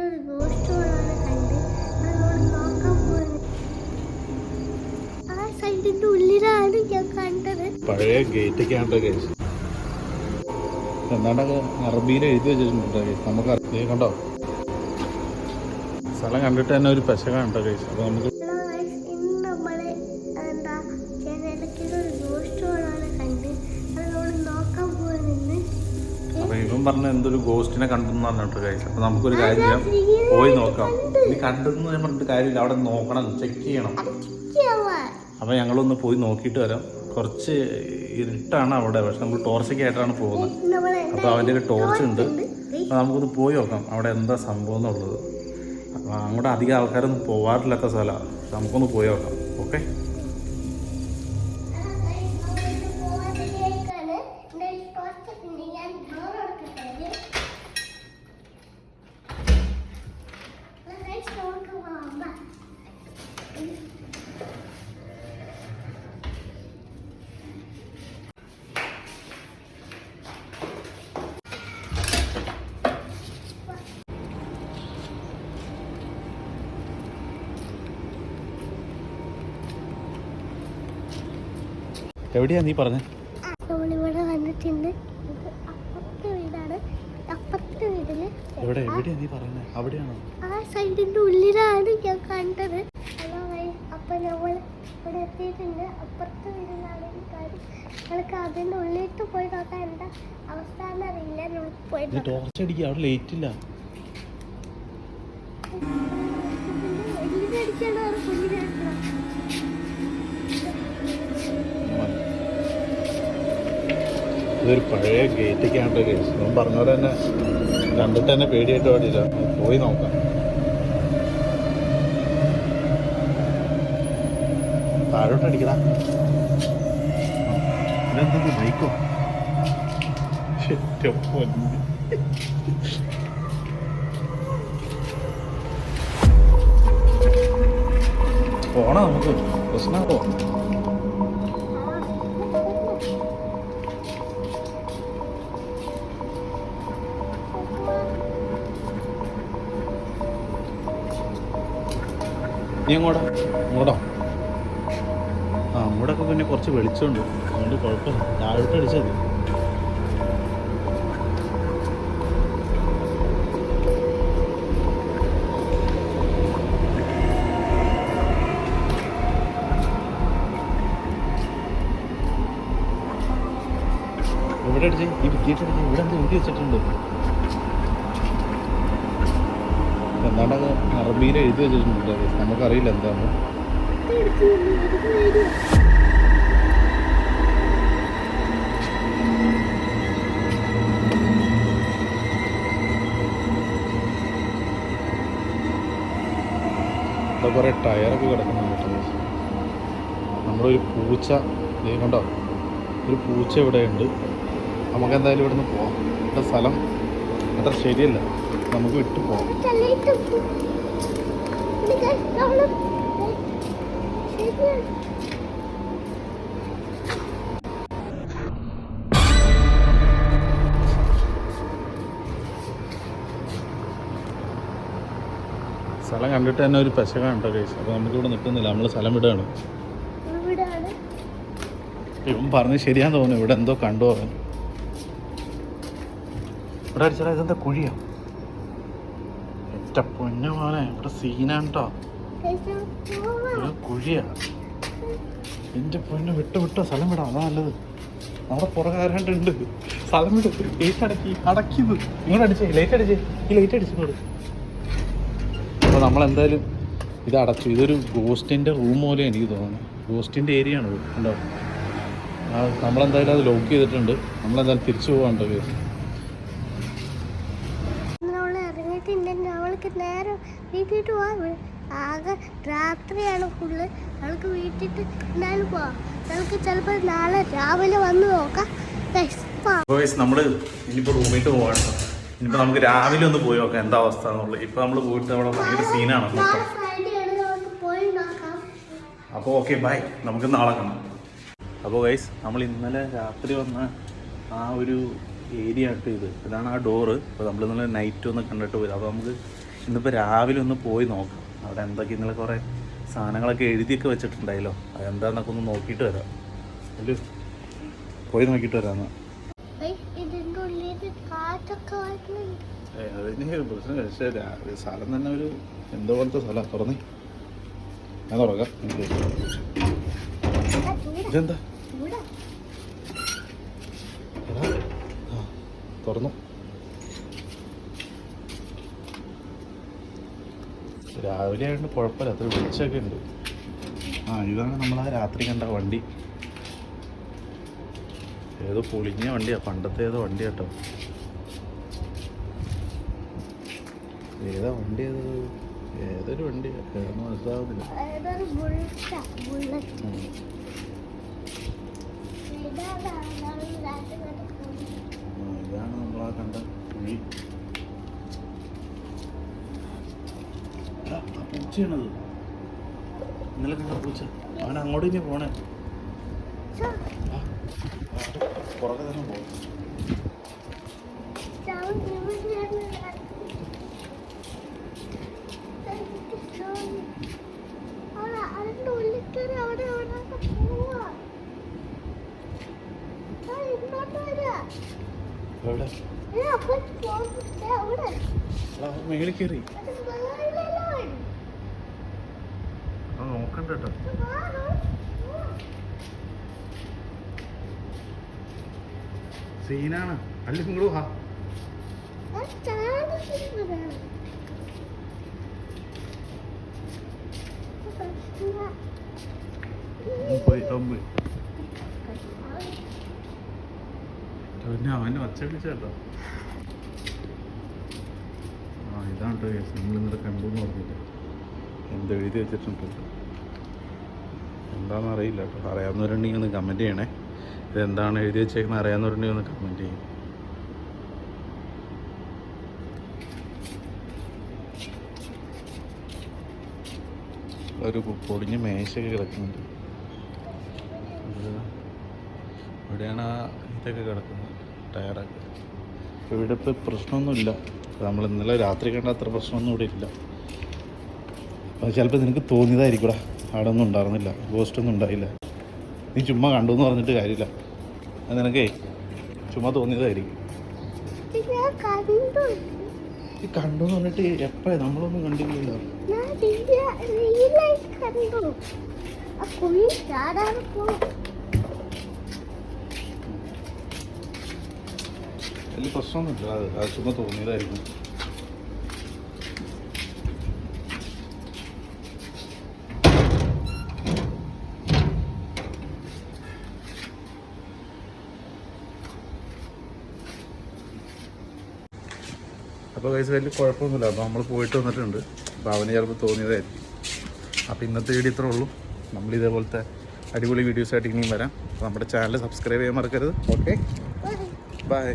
കണ്ട് പോകുന്നത് ആ സൈഡിന്റെ ഞാൻ കണ്ടത്. പഴയ എന്താണ്ടൊക്കെ അറബിയിൽ എഴുതി വെച്ചിട്ടുണ്ട് നമുക്ക് കണ്ടോ? സ്ഥലം കണ്ടിട്ട് തന്നെ ഒരു പെശകാണ് കേസ് അപ്പോൾ നമുക്ക് ഇവൻ പറഞ്ഞ എന്തൊരു ഗോസ്റ്റിനെ കണ്ടെന്ന് പറഞ്ഞിട്ട് കാര്യം അപ്പൊ നമുക്കൊരു കാര്യം ചെയ്യാം. പോയി നോക്കാം. ഇനി കണ്ടെന്ന് പറഞ്ഞിട്ട് കാര്യമില്ല. അവിടെ നോക്കണം ചെക്ക് ചെയ്യണം. അപ്പൊ ഞങ്ങളൊന്ന് പോയി നോക്കിയിട്ട് വരാം. കുറച്ച് ഇരുട്ടാണ് അവിടെ. പക്ഷെ നമ്മൾ ടോർച്ചൊക്കെ ആയിട്ടാണ് പോകുന്നത് അപ്പൊ അവന്റെ ഒരു ടോർച്ച് ഉണ്ട്. അപ്പൊ നമുക്കൊന്ന് പോയി നോക്കാം. അവിടെ എന്താ സംഭവം എന്നുള്ളത്. അപ്പൊ അങ്ങോട്ട് അധികം ആൾക്കാരൊന്നും പോവാറില്ലാത്ത സ്ഥലമാണ്. നമുക്കൊന്ന് പോയി നോക്കാം. ഓക്കെ? എവിടെയാ നീ പറഞ്ഞേ? ഇവിടെ വന്നിട്ടുണ്ട്. അപ്പുറത്തെ വീടാണ്. അപ്പുറത്തെ വീട്ടിൽ എവിടെ? എവിടെയാ നീ പറഞ്ഞേ അവിടെയാണോ? ആ സൈഡിന്റെ ഉള്ളിലാണ് ഞാൻ കണ്ടത്. അപ്പൊ നമ്മൾ ഇവിടെ എത്തിയിട്ടുണ്ട്. അപ്പുറത്ത് വരുന്ന ഉള്ളിട്ട് പോയി നോക്കാൻ എന്താ അവസ്ഥ എന്നറിയില്ല നമുക്ക് പോയി ടോർച്ച് അടിക്കുക അവിടെ ലേറ്റ് ഇല്ല. വലിയടിച്ചാണോ കുഞ്ഞിനടിച്ചോ ഇതൊരു പഴയ ഗേറ്റൊക്കെ കേസ് ഞാൻ പറഞ്ഞ പോലെ തന്നെ കണ്ടിട്ട് തന്നെ പേടിയായിട്ട് പാടില്ല. പോയി നോക്കാം. താഴോട്ട് അടിക്കടാ? ഇതെന്ത് ബൈക്കോ. പോണം നമുക്ക്. പ്രശ്നമാണോ നീ അങ്ങോട്ടോ അങ്ങോട്ടോ കുറച്ച് വെളിച്ചമുണ്ട്. അതുകൊണ്ട് കുഴപ്പമില്ല. താഴോട്ട് അടിച്ചാൽ മതി. ഇവിടെ അടിച്ച്? ഈ ഭിത്തിയിട്ട് ഇവിടെ എന്ത് എഴുതി വെച്ചിട്ടുണ്ട്. എന്താണ്ടൊക്കെ അറബിയിൽ എഴുതി വെച്ചിട്ടുണ്ട്. നമുക്കറിയില്ല എന്താണ് ഇവിടെ കുറേ ടയറൊക്കെ കിടക്കുന്നുണ്ട് കേട്ടോ ഒരു പൂച്ച ദേ കണ്ടോ? ഒരു പൂച്ച ഇവിടെ ഉണ്ട് നമുക്ക് എന്തായാലും ഇവിടെ നിന്ന് പോവാം. ഇവിടെ സ്ഥലം അത്ര ശരിയല്ല. നമുക്ക് വിട്ടു പോവാം. സ്ഥലം കണ്ടിട്ട് തന്നെ ഒരു പെശകാണ് കണ്ടോ കേസ് അപ്പോൾ നമുക്കിവിടെ നിൽക്കുന്നില്ല. നമ്മൾ സ്ഥലം വിടുകയാണ് ഇവൻ പറഞ്ഞ് ശരിയാന്ന് തോന്നുന്നു. ഇവിടെ എന്തോ കണ്ടു അവൻ. ഇവിടെ അടിച്ചടാ ഇതെന്താ കുഴിയോ? എറ്റ പൊന്നു മോനെ ഇവിടെ സീനാണ് കേട്ടോ ഇവിടെ കുഴിയാ. എന്റെ പൊന്നു വിട്ടു വിട്ടോ. സ്ഥലം വിടാം. അതാ നല്ലത്. അവിടെ പുറകാരണ്ട് സ്ഥലം വിട്. ലേറ്റ് അടക്കി. അടക്കിയത് ഇങ്ങോട്ട് അടിച്ചേ. ലൈറ്റ് അടിച്ചേ. ഈ ലൈറ്റ് അടിച്ചു ഇങ്ങോട്ട്. അപ്പോൾ നമ്മളെന്തായാലും ഇത് അടച്ചു ഇതൊരു ഗോസ്റ്റിന്റെ റൂം പോലെ എനിക്ക് തോന്നുന്നു. ഗോസ്റ്റിന്റെ ഏരിയ ആണ് ഉണ്ടോ കണ്ടോ? ആ നമ്മളെന്തായാലും അത് ലോക്ക് ചെയ്തിട്ടുണ്ട്. നമ്മളെന്തായാലും തിരിച്ചു പോകാണ്ടോ കേസ്? അവൾക്ക് നേരെ പോവാം ആകെ രാത്രിയാണ് ഫുള്ള് അവൾക്ക് വീട്ടിട്ട് എന്തായാലും പോവാം. നമുക്ക് ചിലപ്പോൾ നാളെ രാവിലെ വന്ന് നോക്കാം. നമ്മൾ ഇനിയിപ്പോൾ റൂമിൽ പോകാണ് ഇനിയിപ്പോൾ നമുക്ക് രാവിലെ ഒന്ന് പോയി നോക്കാം എന്താ അവസ്ഥ എന്നുള്ളത്. ഇപ്പോൾ നമ്മൾ പോയിട്ട് അവിടെ ഭയങ്കര സീനാണ് മൊത്തം. അപ്പോൾ ഓക്കെ ബൈ നമുക്ക് നാളെ കാണാം. അപ്പോൾ ഗൈസ് നമ്മൾ ഇന്നലെ രാത്രി വന്ന ആ ഒരു ഏരിയ ആയിട്ട് ഇത്. ഇതാണ് ആ ഡോറ് അപ്പോൾ നമ്മൾ ഇന്നലെ നൈറ്റ് ഒന്ന് കണ്ടിട്ട് പോയത് അപ്പോൾ നമുക്ക് ഇന്നിപ്പോൾ രാവിലെ ഒന്ന് പോയി നോക്കാം. അവിടെ എന്തൊക്കെ ഇന്നലെ കുറേ സാധനങ്ങളൊക്കെ എഴുതിയൊക്കെ വെച്ചിട്ടുണ്ടായല്ലോ. അതെന്താന്നൊക്കെ ഒന്ന് നോക്കിയിട്ട് വരാം. അല്ലോ? പോയി നോക്കിയിട്ട് വരാമെന്ന് അതിന് പ്രശ്നം പക്ഷേ സ്ഥലം തന്നെ ഒരു എന്തോ പോലത്തെ സ്ഥലം. തുറന്നേ. ഞാൻ തുറക്കാം. ഇതെന്താ? തുറന്നു. രാവിലെ ആയതുകൊണ്ട് കുഴപ്പമില്ല. അത്ര വിളിച്ചൊക്കെ ഉണ്ട്. ആ ഇതാണ് നമ്മളാ ആ രാത്രി കണ്ട വണ്ടി. ഏതോ പൊളിഞ്ഞ വണ്ടിയാ. പണ്ടത്തെ ഏതോ വണ്ടി കേട്ടോ ഏതാ വണ്ടി ഏതോ ഏതൊരു വണ്ടി? ഏതൊന്നും മനസ്സിലാവുന്നില്ല. ഇതാണ് നമ്മളാ കണ്ട കുഴി. പൂച്ചയാണത്. ഇന്നലെ കണ്ട പൂച്ച. അവൻ അങ്ങോട്ട് ഇനി പോണേ. പുറകെ തന്നെ പോകും ചാവും ഇവിടെയാണ് നടക്കുന്നത്. എനിക്ക് തോന്നി. അവിടെ അതിന്റെ ഉള്ളിൽ കയറി അവിടെ എവിടെയൊക്കെ പോവാ. ആ, ഇങ്ങോട്ട് വരാ. എവിടെ ഏ, അപ്പുറത്ത് പോകുന്നു. ഏ, അവിടെ. എടാ, അവൻ മേളിൽ കയറി നോക്കണ്ട കേട്ടോ. സീനാണ് അല്ല. പ്രശ്നമില്ല. അവൻ പോയി പോയി പിന്നെ അവനെ ഒച്ച ആ ഇതാണ് കേട്ടോ കേസ്. നമ്മൾ ഇന്നലെ കണ്ടു പറഞ്ഞില്ല എന്ത് എഴുതി വെച്ചിട്ടുണ്ട് എന്താണെന്ന് അറിയില്ല കേട്ടോ. അറിയാവുന്നവരുണ്ടെങ്കിൽ ഒന്ന് കമന്റ് ചെയ്യണേ. ഇതെന്താണ് എഴുതി വെച്ചേക്കുന്നത് അറിയാവുന്നവരുണ്ടെങ്കിൽ ഒന്ന് കമന്റ് ചെയ്യും. ഒരു പൊടിഞ്ഞ മേശയൊക്കെ കിടക്കുന്നുണ്ട്. ഇവിടെയാണ് ഇതൊക്കെ കിടക്കുന്നത്? ടയറൊക്കെ ഇവിടെ ഇപ്പോൾ പ്രശ്നമൊന്നുമില്ല. നമ്മൾ ഇന്നലെ രാത്രി കണ്ട അത്ര പ്രശ്നമൊന്നും ഇവിടെ ഇല്ല. അത് ചിലപ്പോൾ നിനക്ക് തോന്നിയതായിരിക്കൂടാ. അവിടെ ഒന്നും ഉണ്ടായിരുന്നില്ല. ഗോസ്റ്റ് ഒന്നും ഉണ്ടായില്ല. നീ ചുമ്മാ കണ്ടു എന്ന് പറഞ്ഞിട്ട് കാര്യമില്ല. അത് നിനക്കേ ചുമ്മാ തോന്നിയതായിരിക്കും. ഈ കണ്ടു എന്ന് പറഞ്ഞിട്ട് എപ്പോഴേ? നമ്മളൊന്നും കണ്ടില്ലല്ലോ. കണ്ടു ആ കുഴി ചാടാതെ പോയി വലിയ പ്രശ്നമൊന്നുമില്ല അത് അത് തോന്നിയതായിരിക്കും. അപ്പോൾ കൈസ് വലിയ കുഴപ്പമൊന്നുമില്ല. അപ്പോൾ നമ്മൾ പോയിട്ട് വന്നിട്ടുണ്ട്. അപ്പോൾ അവന് ചിലപ്പോൾ തോന്നിയതായിരിക്കും. അപ്പോൾ ഇന്നത്തെ വീഡിയോ ഇത്രേ ഉള്ളൂ. നമ്മൾ ഇതേപോലത്തെ അടിപൊളി വീഡിയോസായിട്ട് ഇനിയും വരാം. അപ്പോൾ നമ്മുടെ ചാനൽ സബ്സ്ക്രൈബ് ചെയ്യാൻ മറക്കരുത്. Okay bye